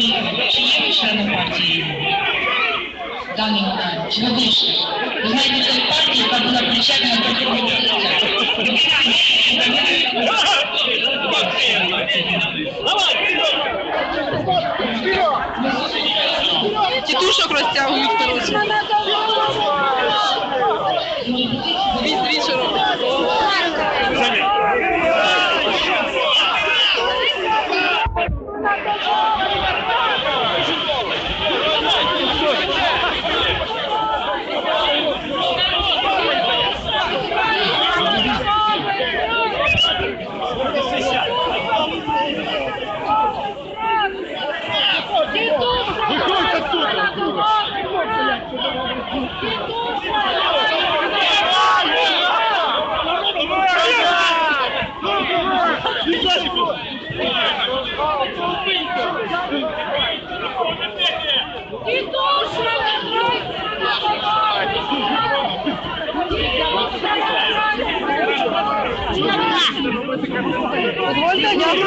чи є ви членом партії в даний момент? Чи не більше? Ви знаєте, це партія, яка була причетна до цього Тітушок розтягують, коротше.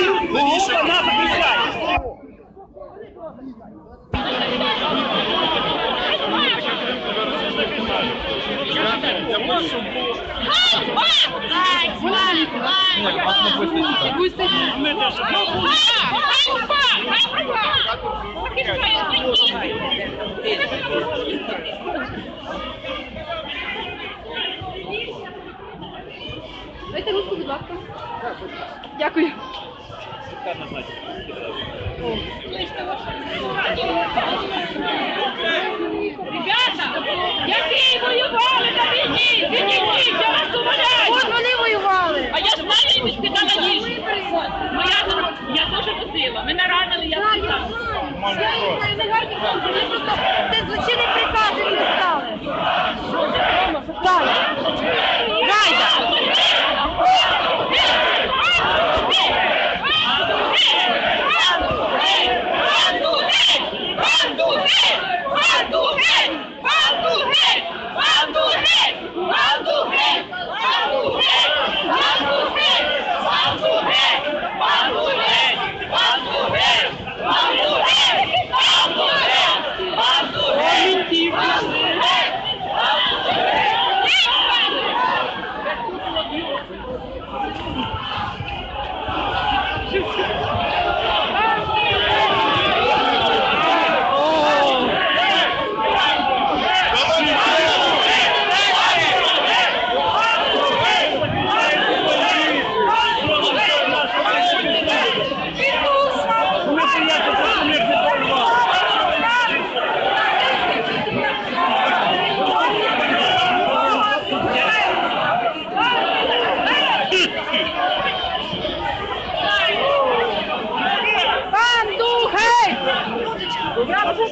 Дозвольте, дякую. Дайте Ребята, які воювали на війні, відійдіть, я вас умоляю. От вони воювали.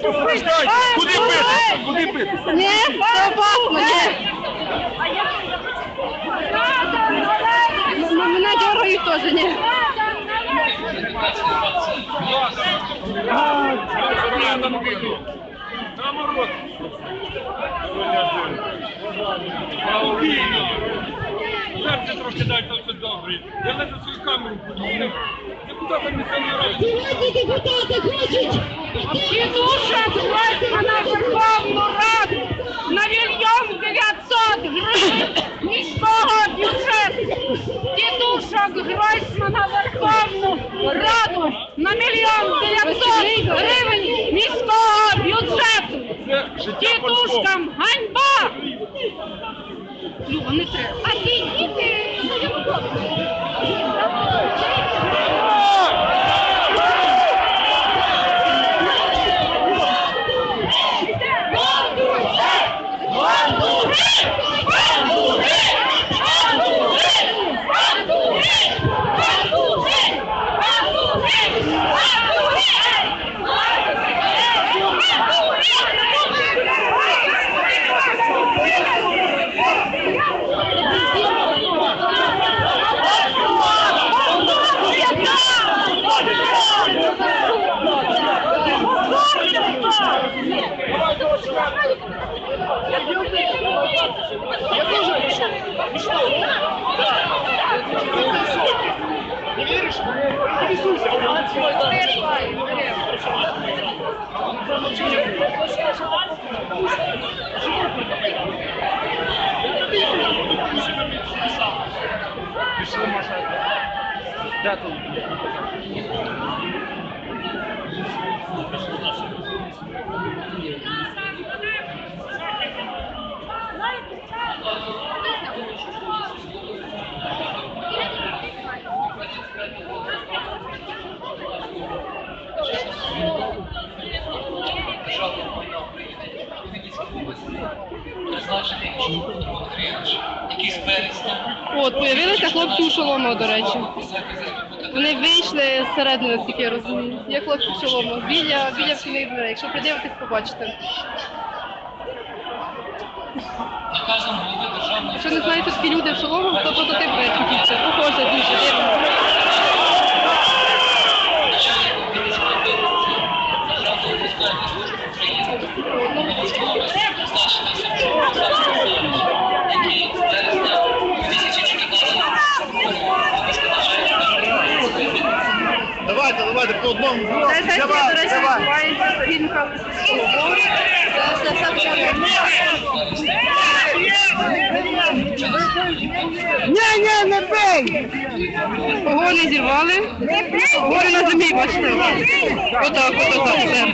Куди бити? Куди бити? Ні, це опасно, ні. Мене дергають теж, ні. Наоборот. Серце трошки дай, то все добре. Я на свою камеру подумав. Депутати місцевої ради. Тітушок Гройсмана в Верховну Раду на мільйон дев'ятсот гривень міського бюджету. Тітушок Гройсмана Верховну Раду на мільйон дев'ятсот гривень міського бюджету. Тітушкам ганьба! Люба, не треба. А ті діти... Не віриш? Призначений Дмитро Андрійович, який з березня От, появилися хлопці у шолому, до речі. Вони вийшли зсередини, наскільки я розумію. Є хлопці в шолому. Біля, біля вхідних дверей. Якщо придивитись, побачите. наказом голови державної Якщо не знаєте, такі люди в шолому, то прототип верхівця. Давайте, давайте по одному. Ця сесія, до речі, відбувається. Це все все Ні, ні, не бей! Погони зірвали. Гори на землі, бачите. Отак, отак, все.